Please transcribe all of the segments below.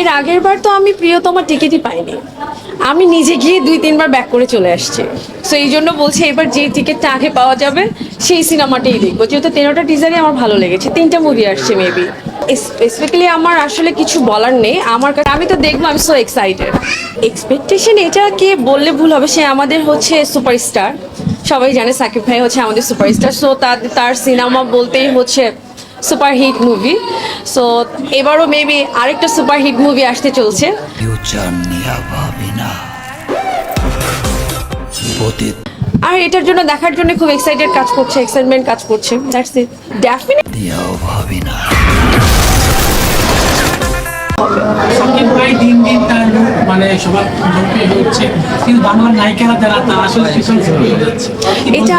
এর আগের বার তো আমি প্রিয়তমা টিকিটই পাইনি। আমি নিজে গিয়ে দুই, তিনবার ব্যাক করে চলে আসছি। সো এই জন্য বলছি এবার যে টিকিটটা আগে পাওয়া যাবে, সেই সিনেমাটাই দেখব। যেহেতু তেরোটা টিজারই আমার ভালো লেগেছে। তিনটা মুভি আসছে মেবি স্পেসিফিক্যালি আমার আসলে কিছু বলার নেই। আমার কাছে আমি তো দেখব আমি সো এক্সাইটেড এক্সপেকটেশন এটাকে বললে ভুল হবে, সে আমাদের হচ্ছে সুপারস্টার সবাই জানে সাকিব ভাই হচ্ছে আমাদের সুপারস্টার। সো তার তার সিনেমা বলতেই হচ্ছে সুপার হিট মুভি। সো এবারও মেবি আরেকটা সুপার হিট মুভি আসতে চলছে। আর এটার জন্য দেখার জন্য খুব এক্সাইটেড কাজ করছে এক্সাইটমেন্ট কাজ করছে। দ্যাটস ইট ডেফিনেট নিয়েও ভাবি না সাকিব ভাই দিন দিন তার মানে সবার হচ্ছে কিন্তু বাংলার নায়িকারা যারা তারা আসলে ভীষণ হয়ে যাচ্ছে। এটা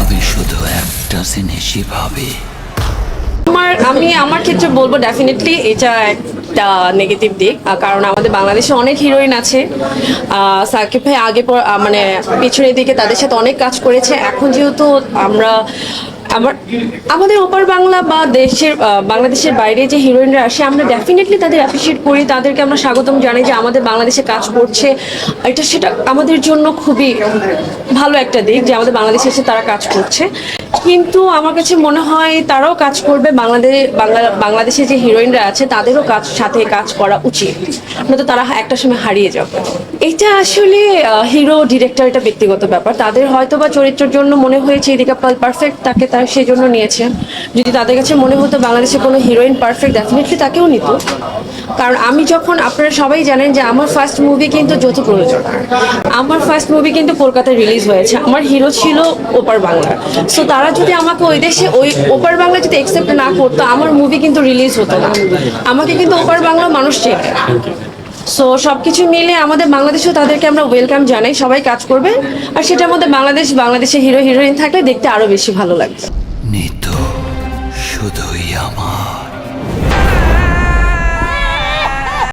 আমি শুধু একটা জিনিসই ভাবি আমার আমি আমার ক্ষেত্রে বলব ডেফিনেটলি এটা একটা নেগেটিভ দিক কারণ আমাদের বাংলাদেশে অনেক হিরোইন আছে। সাকিব ভাই আগে পর- মানে পিছনের দিকে তাদের সাথে অনেক কাজ করেছে। এখন যেহেতু আমরা আমার আমাদের ওপার বাংলা বা দেশের বাংলাদেশের বাইরে যে হিরোইনরা আসে, আমরা ডেফিনেটলি তাদের অ্যাপ্রিসিয়েট করি, তাদেরকে আমরা স্বাগতম জানাই যে আমাদের বাংলাদেশে কাজ করছে। এটা সেটা আমাদের জন্য খুবই ভালো একটা দিক যে আমাদের বাংলাদেশে এসে তারা কাজ করছে। কিন্তু আমার কাছে মনে হয় তারাও কাজ করবে বাংলাদেশ বাংলা, বাংলাদেশে যে হিরোইনরা আছে, তাদেরও কাজ, সাথে কাজ করা উচিত। নয়তো তারা একটা সময় হারিয়ে যাবে। এটা আসলে হিরো ডিরেক্টর এটা ব্যক্তিগত ব্যাপার। তাদের হয়তো বা চরিত্রের জন্য মনে হয়েছে, এদিকে পারফেক্ট তাকে তার সেই জন্য নিয়েছে যদি তাদের কাছে মনে হতো বাংলাদেশে কোনো হিরোইন পারফেক্ট ডেফিনেটলি তাকেও নিত। কারণ আমি যখন আপনারা সবাই জানেন যে আমার ফার্স্ট মুভি কিন্তু যৌথ প্রযোজনা। আমার ফার্স্ট মুভি কিন্তু কলকাতায় রিলিজ হয়েছে। আমার হিরো ছিল ওপার বাংলা। সো তারা যদি আমাকে ওই দেশে ওই ওপার বাংলা যদি অ্যাকসেপ্ট না করতো, আমার মুভি কিন্তু রিলিজ হতো না। আমাকে কিন্তু ওপার বাংলা মানুষ চেনে সো সব কিছু মিলে আমাদের বাংলাদেশেও তাদেরকে আমরা ওয়েলকাম জানাই, সবাই কাজ করবে। আর সেটার মধ্যে বাংলাদেশ, বাংলাদেশে হিরো হিরোইন থাকলে দেখতে আরও বেশি ভালো লাগবে। নিত শুধুই আমার।